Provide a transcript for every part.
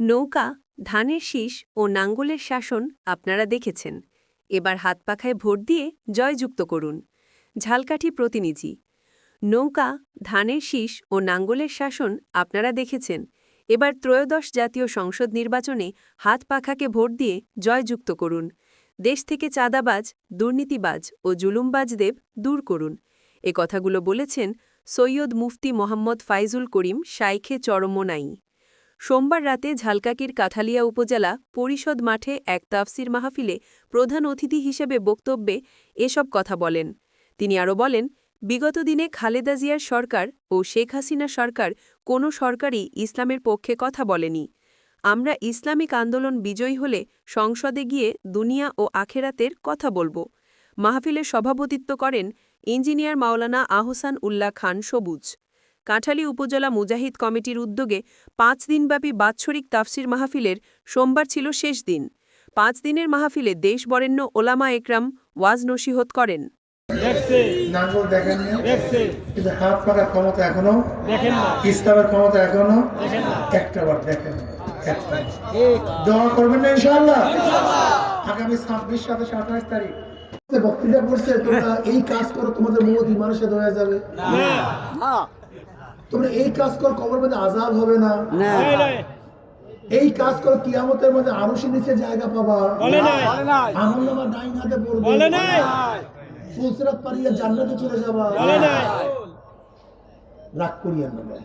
নৌকা, ধানের শীষ ও নাঙ্গলের শাসন আপনারা দেখেছেন। এবার হাত পাখায় ভোট দিয়ে জয়যুক্ত করুন। ঝালকাঠি প্রতিনিধি, নৌকা, ধানের শীষ ও নাঙ্গলের শাসন আপনারা দেখেছেন। এবার ত্রয়োদশ জাতীয় সংসদ নির্বাচনে হাত পাখাকে ভোট দিয়ে জয়যুক্ত করুন। দেশ থেকে চাঁদাবাজ, দুর্নীতিবাজ ও জুলুমবাজদেব দূর করুন। এ কথাগুলো বলেছেন সৈয়দ মুফতি মোহাম্মদ ফাইজুল করিম শাইখে চরমোনাই। সোমবার রাতে ঝালকাকির কাঠালিয়া উপজেলা পরিষদ মাঠে এক তাফসির মাহফিলে প্রধান অতিথি হিসেবে বক্তব্যে এসব কথা বলেন। তিনি আরও বলেন, বিগত দিনে খালেদা জিয়ার সরকার ও শেখ হাসিনা সরকার কোনো সরকারই ইসলামের পক্ষে কথা বলেনি। আমরা ইসলামিক আন্দোলন বিজয়ী হলে সংসদে গিয়ে দুনিয়া ও আখেরাতের কথা বলব। মাহফিলের সভাপতিত্ব করেন ইঞ্জিনিয়ার মাওলানা আহসান উল্লাহ খান সবুজ। কাঁঠালী উপজেলা মুজাহিদ কমিটির উদ্যোগে পাঁচ দিনব্যাপী বাৎসরিক তাফসির মাহফিলের সোমবার ছিল শেষ দিন। পাঁচ দিনের মাহফিলে দেশ বরেণ্য ওলামা একরাম ওয়াজ নসিহত করেন। নাঙ্গল দেখেননি কিন্তু হাত পাকার ক্ষমতা এখনও? ইসলামের ক্ষমতা এখনও? একটা বার দেখেন। দোয়া করবেন না ইনশাআল্লাহ? আগামী ছাব্বিশ সাতাশ আঠাশ তারিখ। বক্তৃতা করছে তোমরা এই কাজ করো তোমাদের মত ইমানের সাথে হয়ে যাবে তোমরা এই কাজ করো কবর মধ্যে আজাব হবে না। এই কাজ করো কিয়ামতের মধ্যে আরশের নিচে জায়গা পাবা। আমল নামা ডাইন হাতে পড়বে। ফুলসিরাত পারিয়ে জান্নাতে চলে যাবা। রাগ করিয়েন না।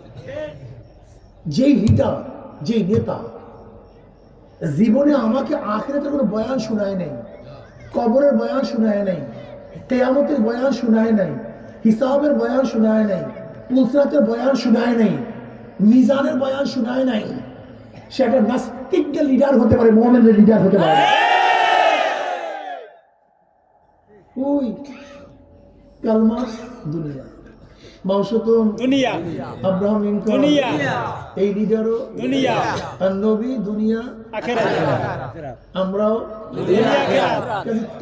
যেই লিডার যেই নেতা জীবনে আমাকে আখেরাতের কোনো বয়ান শোনায় নাই কবরের বয়ান শোনায় নাই কেয়ামতের বয়ান শোনায় নাই হিসাবের বয়ান শোনায় নাই পুলসরাতের বয়ান শোনায় নাই মিজানের বয়ান শোনায় নাই। সেটা নাস্তিকদের লিডার হতে পারে মোহামেদের লিডার হতে পারে। ওই কালমাস দুনিয়া। দুনিয়া। আব্রাহাম লিঙ্কন দুনিয়া। এই লিডারও দুনিয়া। আর নবী দুনিয়া আখেরাত। আমরাও দুনিয়া আখেরাত।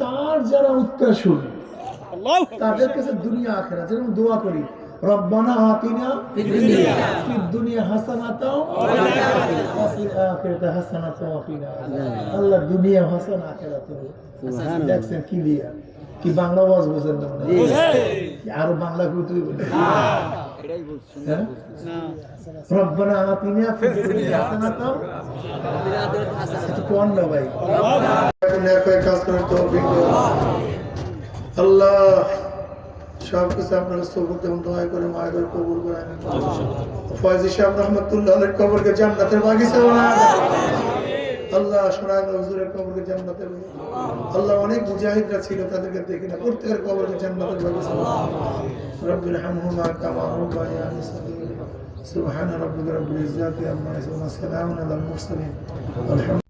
তার যারা আল্লাহ তাদের কাছে দুনিয়া আখেরা যেরকম দোয়া করি রব্বানা আতিনা দুনিয়া। ফিদ দুনিয়া হাসানাতাও ওয়া ফিল আখিরাতি। হাসানাতাও ওয়া কিনা। আল্লাহ দুনিয়া হাসান আখিরাতে দেখছেন কি দিয়া? কি বাংলা ওয়াজ বোঝেন না? আরও বাংলা কইতে বলে হ্যাঁ? রব্বানা আতিনা ফিদ দুনিয়া হাসানাতাও। কোন না ভাই। সব কিছু আপনার সবুর যেমন দয়া করে মায়া করে কবুল করে আনেন ফয়জি সাহেব রহমতুল্লাহ আলের কবরকে জান্নাতের বাগিচা দেন। আল্লাহ সোনায় নজরুলের কবরকে জান্নাতের। আল্লাহ অনেক মুজাহিদরা ছিল তাদেরকে দেখি না প্রত্যেকের কবরকে জান্নাতের বাগিচা রব্বির হামহুমা কামা রব্বায়ানি সুবহান রাব্বিকা রাব্বিল ইজ্জাতি আম্মা ইয়াসিফুন। ওয়া সালামুন আলাল মুরসালিন। আলহামদুলিল্লাহ।